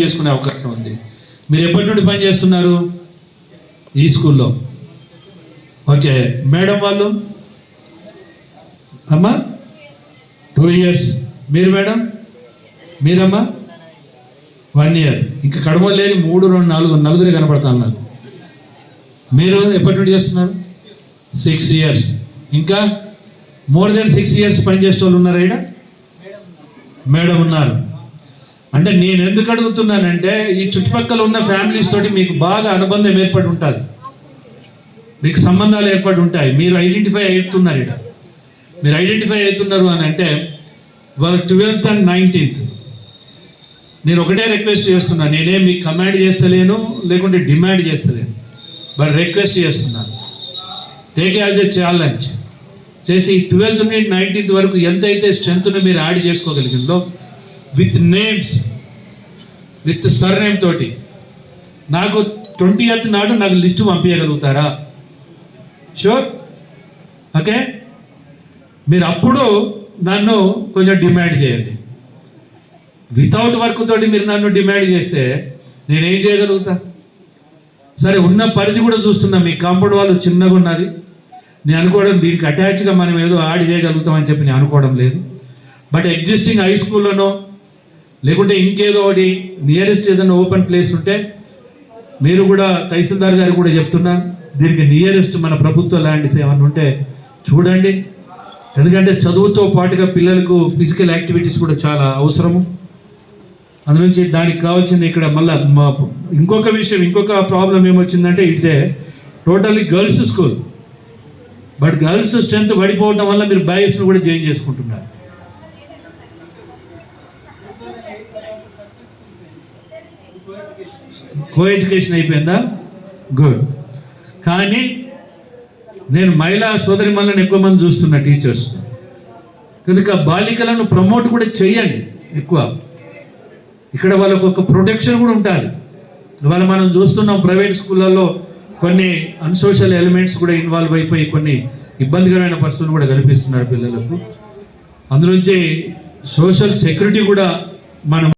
చేసుకునే అవకాశం ఉంది. మీరు ఎప్పటి నుండి పని చేస్తున్నారు? ఈ స్కూల్లో. ఓకే. మేడం వాళ్ళు? అమ్మా? టూ ఇయర్స్ మీరు మేడం? మీరమ్మా? వన్ ఇయర్ ఇంకా కడమ లేని మూడు రెండు నాలుగు నలుగురే కనపడతాను నాకు మీరు ఎప్పటి నుండి చేస్తున్నారు? సిక్స్ ఇయర్స్ ఇంకా మోర్ దెన్ సిక్స్ ఇయర్స్ పనిచేసే వాళ్ళు ఉన్నారా ఇక్కడ మేడం ఉన్నారు. అంటే నేను ఎందుకు అడుగుతున్నానంటే ఈ చుట్టుపక్కల ఉన్న ఫ్యామిలీస్ తోటి మీకు బాగా అనుబంధం ఏర్పడి ఉంటుంది. మీకు సంబంధాలు ఏర్పడి ఉంటాయి. మీరు ఐడెంటిఫై అవుతున్నారు ఇక్కడ మీరు ఐడెంటిఫై అవుతున్నారు అని అంటే వాళ్ళు ట్వెల్త్ అండ్ నైన్టీన్త్ నేను ఒకటే రిక్వెస్ట్ చేస్తున్నా. నేనే మీకు కమాండ్ చేస్తలేను లేకుంటే డిమాండ్ చేస్తలేను. బట్ రిక్వెస్ట్ చేస్తున్నాను. టేక్ యాజ్ ఎ ఛాలెంజ్ చేసి ట్వెల్త్ నుండి నైన్టీన్త్ వరకు ఎంతైతే స్ట్రెంగ్త్ను మీరు యాడ్ చేసుకోగలిగిందో విత్ నేమ్స్ విత్ సర్నేమ్ తోటి నాకు ట్వంటీ ఎయిత్ నాడు నాకు లిస్ట్ పంపించగలుగుతారా షూర్ ఓకే మీరు అప్పుడు నన్ను కొంచెం డిమాండ్ చేయండి. వితౌట్ వర్క్ తోటి మీరు నన్ను డిమాండ్ చేస్తే నేనేం చేయగలుగుతా? సరే ఉన్న పరిధి కూడా చూస్తున్నాం. మీ కాంపౌండ్ వాళ్ళు చిన్నగా ఉన్నది. నేను అనుకోవడం దీనికి అటాచ్గా మనం ఏదో యాడ్ చేయగలుగుతామని చెప్పి నేను అనుకోవడం లేదు. బట్ ఎగ్జిస్టింగ్ హై స్కూల్లోనో లేకుంటే ఇంకేదో ఒకటి నియరెస్ట్ ఏదైనా ఓపెన్ ప్లేస్ ఉంటే మీరు కూడా తహసీల్దార్ గారు కూడా చెప్తున్నాను దీనికి నియరెస్ట్ మన ప్రభుత్వ ల్యాండ్స్ ఏమన్నా ఉంటే చూడండి. ఎందుకంటే చదువుతో పాటుగా పిల్లలకు ఫిజికల్ యాక్టివిటీస్ కూడా చాలా అవసరము. అందునుంచి దానికి కావాల్సింది ఇక్కడ మళ్ళీ ఇంకొక విషయం ఇంకొక problem ఏమొచ్చిందంటే it's a totally girls school but girls strength పడిపోవడం వల్ల మీరు బాయ్స్ను కూడా జాయిన్ చేసుకుంటున్నారు. కో ఎడ్యుకేషన్ అయిపోయిందా? గుడ్ కానీ నేను మహిళా సోదరి మనల్ని ఎక్కువ మంది చూస్తున్నా టీచర్స్ కనుక బాలికలను ప్రమోట్ కూడా చేయండి ఎక్కువ. ఇక్కడ వాళ్ళకు ఒక ప్రొటెక్షన్ కూడా ఉండాలి. ఇవాళ మనం చూస్తున్నాం ప్రైవేట్ స్కూళ్ళల్లో కొన్ని అన్సోషల్ ఎలిమెంట్స్ కూడా ఇన్వాల్వ్ అయిపోయి కొన్ని ఇబ్బందికరమైన పరిస్థితులు కూడా కనిపిస్తున్నారు పిల్లలకు. అందులోంచి సోషల్ సెక్యూరిటీ కూడా మనం